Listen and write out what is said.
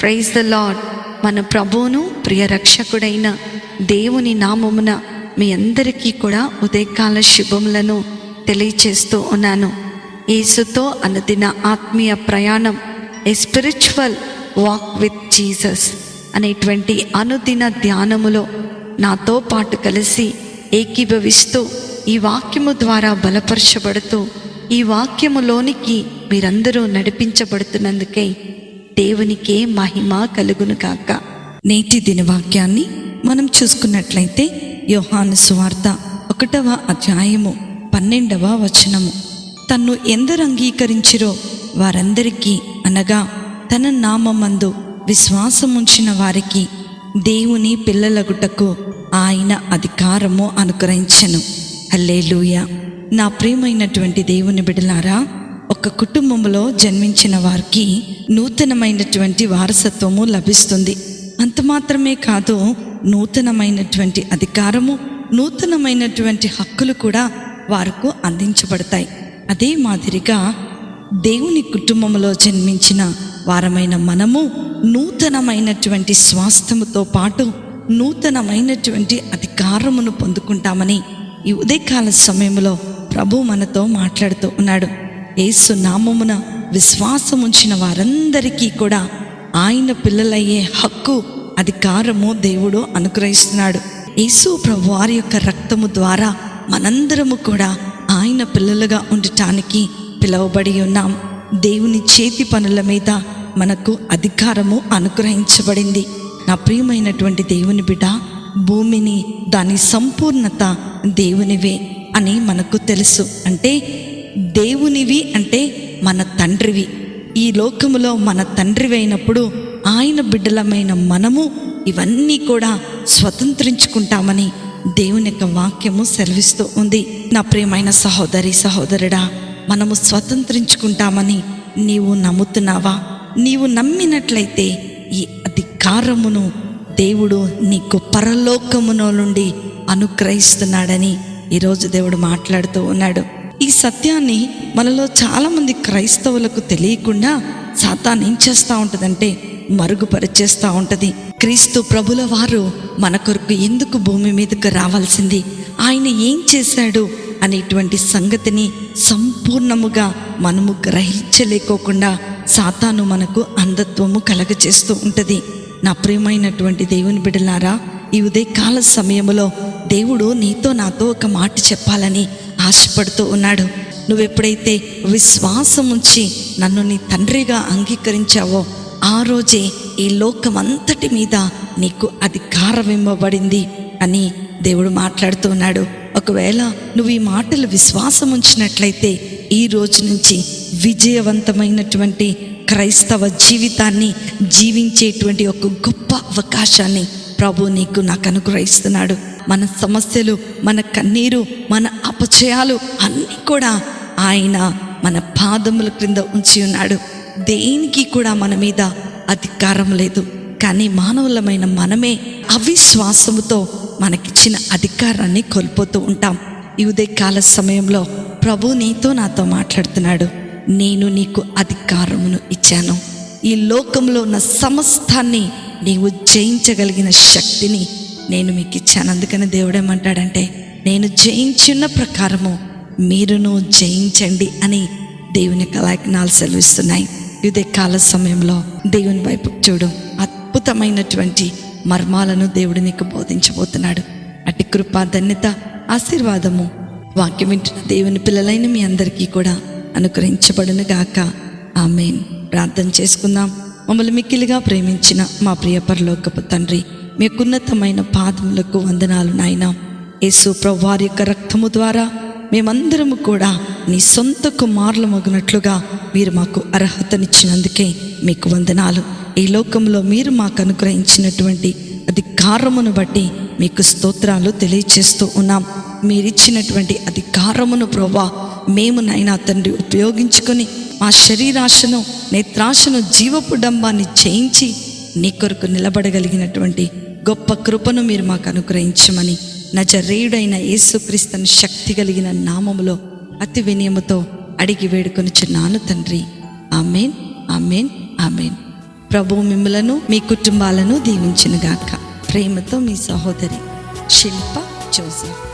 Praise the lord మన ప్రభువును ప్రియ రక్షకుడైన దేవుని నామమున మీ అందరికీ కూడా ఉదయకాల శుభములను తెలియచేస్తూ ఉన్నాను. యేసుతో అనుదిన ఆత్మీయ ప్రయాణం a spiritual walk with Jesus అనేటువంటి అనుదిన ధ్యానములో నాతో పాటు కలిసి ఏకీభవిస్తూ ఈ వాక్యము ద్వారా బలపరచబడుతూ ఈ వాక్యములోనికి మీరందరూ నడిపించబడుతున్నందుకే దేవునికే మహిమ కలుగును కాక నేటి దినవాక్యాన్ని మనం చూసుకున్నట్లయితే యోహాను సువార్త ఒకటవ అధ్యాయము పన్నెండవ వచనము. తన్ను ఎందరు అంగీకరించిరో వారందరికీ అనగా తన నామందు విశ్వాసముంచిన వారికి దేవుని పిల్లలగుటకు ఆయన అధికారము అనుగ్రహించను. హల్లేలూయ. నా ప్రియమైనటువంటి దేవుని బిడలారా ఒక కుటుంబంలో జన్మించిన వారికి నూతనమైనటువంటి వారసత్వము లభిస్తుంది. అంత మాత్రమే కాదు నూతనమైనటువంటి అధికారము నూతనమైనటువంటి హక్కులు కూడా వారికి అందించబడతాయి. అదే మాదిరిగా దేవుని కుటుంబంలో జన్మించిన వారమైన మనము నూతనమైనటువంటి స్వాస్థ్యముతో పాటు నూతనమైనటువంటి అధికారమును పొందుకుంటామని ఈ ఉదయకాల సమయంలో ప్రభు మనతో మాట్లాడుతూ ఉన్నాడు. యేసు నామమున విశ్వాసం ఉంచిన వారందరికీ కూడా ఆయన పిల్లలయ్యే హక్కు అధికారము దేవుడు అనుగ్రహిస్తున్నాడు. యేసు ప్రభు వారి యొక్క రక్తము ద్వారా మనందరము కూడా ఆయన పిల్లలుగా ఉండటానికి పిలువబడి ఉన్నాం. దేవుని చేతి పనుల మీద మనకు అధికారము అనుగ్రహించబడింది. నా ప్రియమైనటువంటి దేవుని బిడ్డ భూమిని దాని సంపూర్ణత దేవునివే అని మనకు తెలుసు. అంటే దేవునివి అంటే మన తండ్రివి. ఈ లోకములో మన తండ్రివి అయినప్పుడు ఆయన బిడ్డలమైన మనము ఇవన్నీ కూడా స్వతంత్రించుకుంటామని దేవుని యొక్క వాక్యము సెలవిస్తూ ఉంది. నా ప్రియమైన సహోదరి సహోదరుడా మనము స్వతంత్రించుకుంటామని నీవు నమ్ముతున్నావా? నీవు నమ్మినట్లయితే ఈ అధికారమును దేవుడు నీకు పరలోకమునో నుండి అనుగ్రహిస్తున్నాడని ఈరోజు దేవుడు మాట్లాడుతూ ఉన్నాడు. ఈ సత్యాన్ని మనలో చాలామంది క్రైస్తవులకు తెలియకుండా సాతాన్ ఏం చేస్తూ ఉంటుందంటే మరుగుపరిచేస్తూ ఉంటుంది. క్రీస్తు ప్రభుల వారు మన కొరకు ఎందుకు భూమి మీదకు రావాల్సింది? ఆయన ఏం చేశాడు అనేటువంటి సంగతిని సంపూర్ణముగా మనము గ్రహించలేకోకుండా సాతాను మనకు అంధత్వము కలగచేస్తూ ఉంటుంది. నా ప్రియమైనటువంటి దేవుని బిడలారా ఈ ఉదయకాల సమయంలో దేవుడు నీతో నాతో ఒక మాట చెప్పాలని ఆశపడుతూ ఉన్నాడు. నువ్వు ఎప్పుడైతే విశ్వాసం ఉంచి నన్ను నీ తండ్రిగా అంగీకరించావో ఆ రోజే ఈ లోకం అంతటి మీద నీకు అధికారం ఇవ్వబడింది అని దేవుడు మాట్లాడుతూ ఉన్నాడు. ఒకవేళ నువ్వు ఈ మాటలు విశ్వాసం ఉంచినట్లయితే ఈ రోజు నుంచి విజయవంతమైనటువంటి క్రైస్తవ జీవితాన్ని జీవించేటువంటి ఒక గొప్ప అవకాశాన్ని ప్రభు నీకు నాకు అనుగ్రహిస్తున్నాడు. మన సమస్యలు మన కన్నీరు మన అపచయాలు అన్నీ కూడా ఆయన మన పాదముల క్రింద ఉంచి ఉన్నాడు. దేనికి కూడా మన మీద అధికారం లేదు. కానీ మానవులమైన మనమే అవిశ్వాసముతో మనకిచ్చిన అధికారాన్ని కోల్పోతూ ఉంటాం. ఈ ఉదయకాల సమయంలో ప్రభు నీతో నాతో మాట్లాడుతున్నాడు. నేను నీకు అధికారమును ఇచ్చాను. ఈ లోకంలో ఉన్న సమస్తాన్ని నీవు జయించగలిగిన శక్తిని నేను మీకు ఇచ్చాను. అందుకని దేవుడు ఏమంటాడంటే నేను జయించిన ప్రకారము మీరును జయించండి అని దేవుని కళాజ్ఞాలు సెలవిస్తున్నాయి. ఇదే కాల సమయంలో దేవుని వైపు చూడు. అద్భుతమైనటువంటి మర్మాలను దేవుడు నీకు బోధించబోతున్నాడు. అటు కృప ధన్యత ఆశీర్వాదము వాక్యం వింటున్న దేవుని పిల్లలైన మీ అందరికీ కూడా అనుగ్రహించబడును గాక ఆమెన్. ప్రార్థన చేసుకుందాం. మమ్మల్ని మిక్కిలిగా ప్రేమించిన మా ప్రియ పరలోకపు తండ్రి మీ ఉన్నతమైన పాదములకు వందనాలు నాయన. యేసు ప్రభు యొక్క రక్తము ద్వారా మేమందరము కూడా నీ సొంత కుమారులు మగినట్లుగా మీరు మాకు అర్హతనిచ్చినందుకే మీకు వందనాలు. ఈ లోకంలో మీరు మాకు అనుగ్రహించినటువంటి అధికారమును బట్టి మీకు స్తోత్రాలు తెలియచేస్తూ ఉన్నాం. మీరిచ్చినటువంటి అధికారమును ప్రభా మేము నైనా తండ్రి ఉపయోగించుకొని మా శరీరాశను నేత్రాశను జీవపు డంబాన్ని చేయించి నీ కొరకు నిలబడగలిగినటువంటి గొప్ప కృపను మీరు మాకు అనుగ్రహించమని నజరేయుడైన యేసుక్రీస్తుని శక్తి కలిగిన నామములో అతి వినయముతో అడిగి వేడుకొనిచున్నాను తండ్రి. Amen amen amen. ప్రభు మిమ్మలను మీ కుటుంబాలను దీవించినగాక. ప్రేమతో మీ సహోదరి శిల్ప జోసెఫ్.